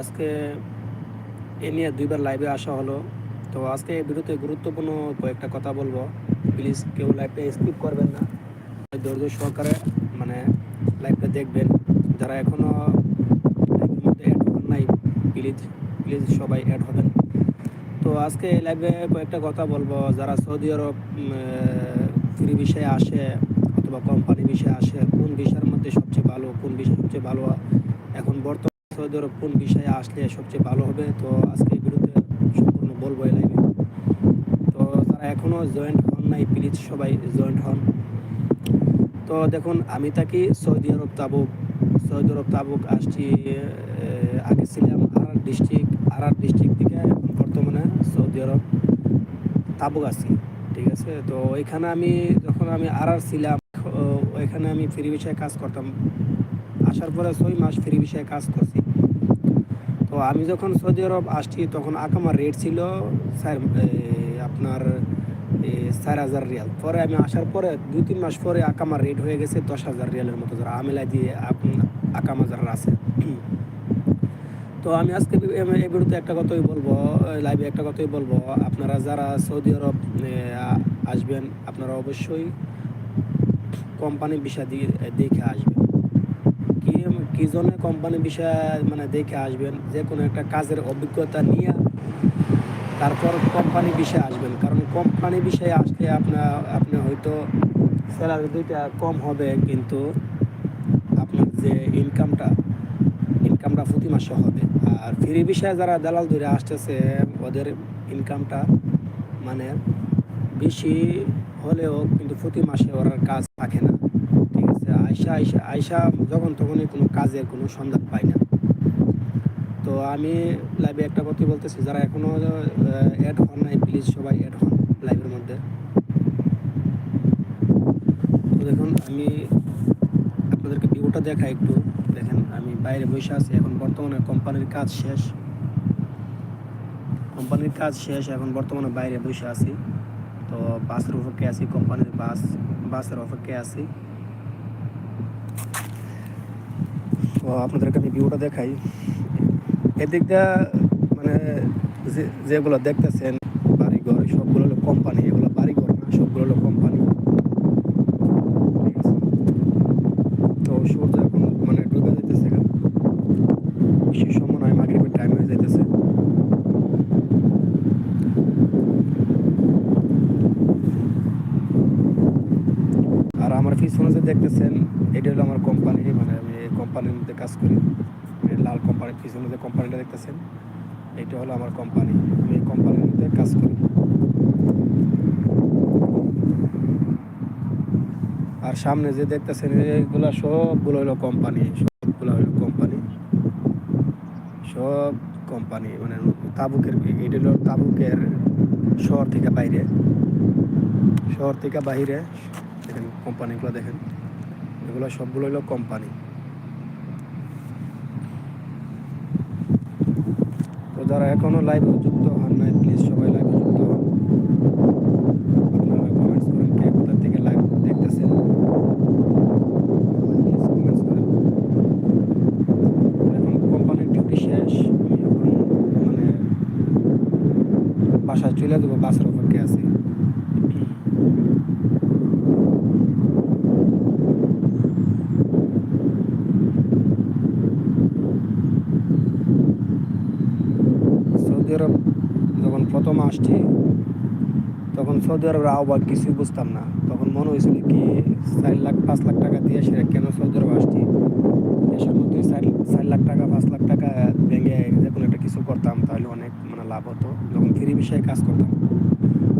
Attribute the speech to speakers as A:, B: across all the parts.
A: আজকে এ নিয়ে দুইবার লাইভে আসা হলো। তো আজকে ভিডিওতে গুরুত্বপূর্ণ কয়েকটা কথা বলব। প্লিজ কেউ লাইভটা স্কিপ করবেন না। ধৈর্য সহকারে মানে লাইভটা দেখবেন। যারা এখনও নাই প্লিজ প্লিজ সবাই অ্যাড হবেন। তো আজকে এই লাইভে কয়েকটা কথা বলব। যারা সৌদি আরব ফ্রি বিষয়ে আসে অথবা কোম্পানি বিষয়ে আসে, কোন বিষয়ের মধ্যে সবচেয়ে ভালো, কোন বিষয় সবচেয়ে ভালো, এখন বর্তমানে সৌদি আরব কোন বিষয়ে আসলে সবচেয়ে ভালো হবে, তো আজকে বিরুদ্ধে সম্পূর্ণ বলব এই লাইভে তো তারা এখনও জয়েন্ট হন নাই, প্লিজ সবাই জয়েন্ট হন। তো দেখুন, আমি থাকি সৌদি আরব তাবুক। সৌদি আরব তাবুক আসছি আগে ছিলাম আরার ডিস্ট্রিক্ট আরার ডিস্ট্রিক্ট থেকে এখন বর্তমানে সৌদি আরব তাবুক আছি, ঠিক আছে? তো ওইখানে আমি, যখন আমি আরার ছিলাম ওইখানে আমি ফ্রি বিষয়ে কাজ করতাম। আসার পরে ছয় মাস ফ্রি বিষয়ে কাজ করছি। তো আমি যখন সৌদি আরব আসছি, তখন আকামার রেট ছিল স্যার আপনার চার হাজার রিয়াল। পরে আমি আসার পরে দুই, তিন মাস পরে আকামার রেট হয়ে গেছে দশ হাজার রিয়ালের মতো যারা আমেলা দিয়ে আকামা যারা আছে। তো আমি আজকে এই ভিডিওতে একটা কথাই বলব লাইভে একটা কথাই বলব। আপনারা যারা সৌদি আরব আসবেন, আপনারা অবশ্যই কোম্পানি বিষয় দিয়ে দেখে আসবেন। কি জন্য কোম্পানি বিষয় মানে দেখে আসবেন? যে কোনো একটা কাজের অভিজ্ঞতা নিয়ে তারপর কোম্পানি বিষয়ে আসবেন। কারণ কোম্পানি বিষয়ে আসলে আপনার, আপনি হয়তো স্যালারি দুইটা কম হবে, কিন্তু আপনার যে ইনকামটা ইনকামটা প্রতি মাসে হবে। আর ফ্রি বিষয়ে যারা দালাল ধরে আসতেছে, ওদের ইনকামটা মানে বেশি হলেও কিন্তু প্রতি মাসে ওরা কাজ থাকে না। আয়সা আয়সা আয়সা যখন তখনই কোনো কাজের কোনো সন্ধান পায় না। তো আমি লাইভে একটা কথা বলতেছি, যারা এখনও অ্যাড হন নাই প্লিজ সবাই অ্যাড হন লাইভের মধ্যে। তো দেখুন, আমি আপনাদেরকে ভিউটা দেখাই একটু। দেখেন, আমি বাইরে বসে আছি, এখন বর্তমানে কোম্পানির কাজ শেষ। কোম্পানির কাজ শেষ, এখন বর্তমানে বাইরে বসে আছি। তো বাসের অপেক্ষায় আছি, কোম্পানির বাস, বাসের অপেক্ষায় আছি। তো আপনাদেরকে আমি ভিউটা দেখাই। এদিকটা মানে যে যেগুলো দেখতেছেন, বাড়িঘর, সবগুলো হলো কোম্পানি এগুলো বাড়িঘর না, সবগুলো হলো কোম্পানি তো সূর্য এখন মানে ডুবে যেতেছে এখন। বেশি সময় নয় টাইম হয়ে যাইতেছে। আর আমার পিছনে যে দেখতেছেন, এটা হলো আমার কোম্পানি মানে আমি কোম্পানির মধ্যে কাজ করি। লাল কোম্পানির পিছনে যে কোম্পানিটা দেখতেছেন এটা হলো আমার কোম্পানি আমি এই কোম্পানির মধ্যে কাজ করি। আর সামনে যে দেখতেছেন এগুলো সবগুলো হলো কোম্পানি সবগুলো হলো কোম্পানি সব কোম্পানি মানে তাবুকের, এটা হলো তাবুকের শহর থেকে বাইরে। শহর থেকে বাইরে, দেখেন কোম্পানিগুলো দেখেন। এগুলো সবগুলো হলো কোম্পানি তো যারা এখনও লাইভে যুক্ত হন নাই প্লিজ সবাই লাইভে যুক্ত হন আপনারা কমেন্টস করেন কে কোথা থেকে লাইভ দেখতেছেন প্লিজ কমেন্টস করেন এখন কোম্পানির ডিউটি শেষ আমি এখন মানে বাসায় চলে যাব বাসের অপেক্ষায় আছি সৌদি আরব যখন প্রথম আসছি, তখন সৌদি আরবের আহ্বান কিছুই বুঝতাম না। তখন মনে হয়েছিল কি, চার লাখ, পাঁচ লাখ টাকা দিয়ে সেটা কেন সৌদি আরব আসছি? দেশের মধ্যে চার চার লাখ টাকা, পাঁচ লাখ টাকা ব্যাঙ্গে যে কোনো একটা কিছু করতাম, তাহলে অনেক মানে লাভ হতো। যখন ফ্রি বিষয়ে কাজ করতাম,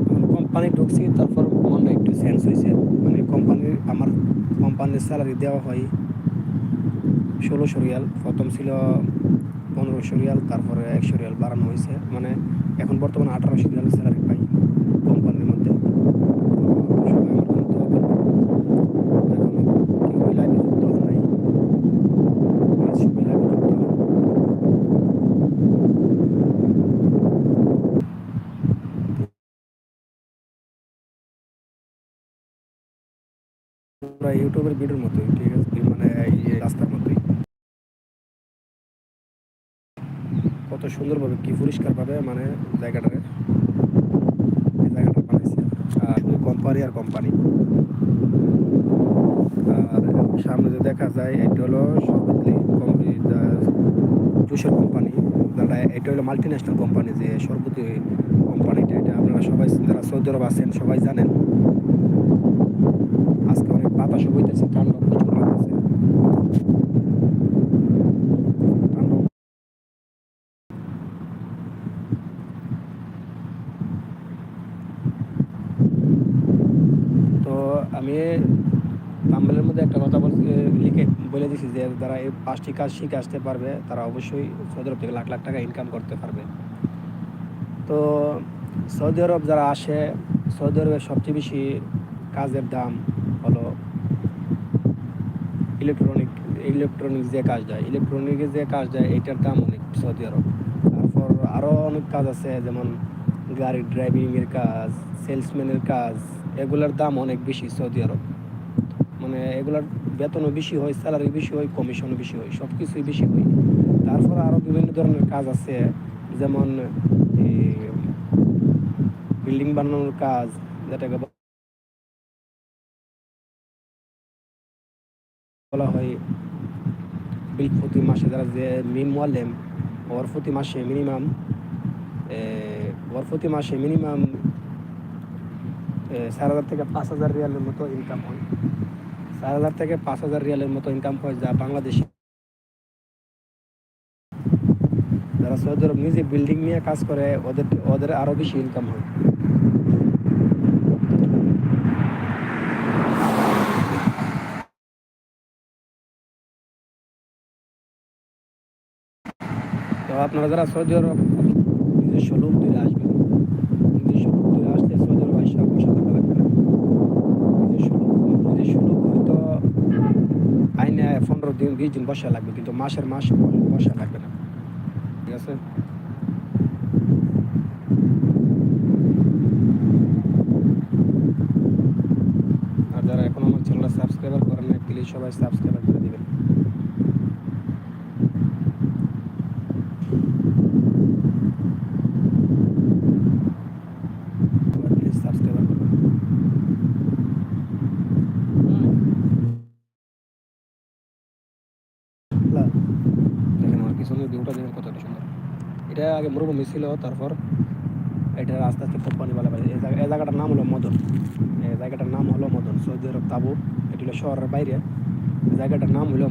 A: তখন কোম্পানি ঢুকছি, তারপর মনটা একটু চেঞ্জ হয়েছে। মানে কোম্পানির আমার কোম্পানির স্যালারি দেওয়া হয় ষোলোশো রিয়াল। প্রথম ছিল পনেরোশো রিয়াল তারপরে একশো রিয়াল বাড়ানো হয়েছে। মানে এখন বর্তমানে আঠারোশো রিয়াল স্যালারি পাই কোম্পানির মধ্যে। ইউটিউবের ভিডিওর আমার কত সুন্দরভাবে কি পরিষ্কারভাবে মানে জায়গাটারে জায়গাটা বানাইছে। আর কোম্পানি আর কোম্পানি আর সামনে যে দেখা যায়, এটা হলো জুসের কোম্পানি এটা হলো মাল্টি ন্যাশনাল কোম্পানি যে সর্বতি কোম্পানিটা এটা আপনারা সবাই যারা সৌদি আরব আছেন সবাই জানেন। আজকে অনেক বাতাসও বইতেছে, ঠান্ডা প্রচুর লাগতেছে ঠান্ডা তো আমি তাম্বেলের মধ্যে একটা কথা বলছি লিখে বলে দিছি যে যারা এই পাঁচটি কাজ শিখে আসতে পারবে, তারা অবশ্যই সৌদি আরব থেকে লাখ লাখ টাকা ইনকাম করতে পারবে। তো সৌদি আরব যারা আসে, সৌদি আরবের সবচেয়ে বেশি কাজের দাম হলো ইলেকট্রনিক ইলেকট্রনিক যে কাজ দেয় ইলেকট্রনিকের যে কাজ দেয়, এটার দাম অনেক সৌদি আরব। তারপর আরও অনেক কাজ আছে, যেমন গাড়ির ড্রাইভিংয়ের কাজ সেলসম্যানের কাজ এগুলোর দাম অনেক বেশি সৌদি আরব। মানে এগুলার বেতনও বেশি হয় স্যালারি বেশি হয় কমিশনও বেশি হয় সব কিছুই বেশি হয়। তারপর আরও বিভিন্ন ধরনের কাজ আছে, যেমন বিল্ডিং বানানোর কাজ, যেটাকে বলা হয় বিল প্রতি মাসে, যারা যে মিন মোয়াল্লেম ওর প্রতি মাসে মিনিমাম ওর প্রতি মাসে মিনিমাম চার হাজার থেকে পাঁচ হাজার রিয়ালের মতো ইনকাম হয়। চার হাজার থেকে পাঁচ হাজার রিয়ালের মতো ইনকাম হয় যা বাংলাদেশে। যারা সৌদি আরব নিজে বিল্ডিং নিয়ে কাজ করে, ওদের ওদের আরও বেশি ইনকাম হয়। আপনারা যারা সৌদি আরব নিজস্ব লোক ধরে আসবেন নিজস্ব লোক ধরে আসলে সৌদি আরব আসা বসা থাকা লাগবে না নিজস্ব লোক নিজস্ব লোক হয়তো আইনে দিন বিশ দিন বসা লাগবে, কিন্তু মাসের মাস বসা লাগবে না। ঠিক আছে? আর যারা এখন আমার চ্যানেলটা সাবস্ক্রাইবার করেন প্লিজ সবাই সাবস্ক্রাইবার করে দিবেন প্লিজ সাবস্ক্রাইবার করবেন না, দেখেন আমার পিছনের ভিউটা দেখেন কতটা সুন্দর এটা আগে মরুভূমি ছিল, তারপর এটা আস্তে আস্তে কোম্পানি বালা এই এই জায়গাটার নাম হলো মদন। এই জায়গাটার নাম হলো মদন, সৌদি আরব তাবু। এটি হলো শহরের বাইরে। জায়গাটার নাম হলো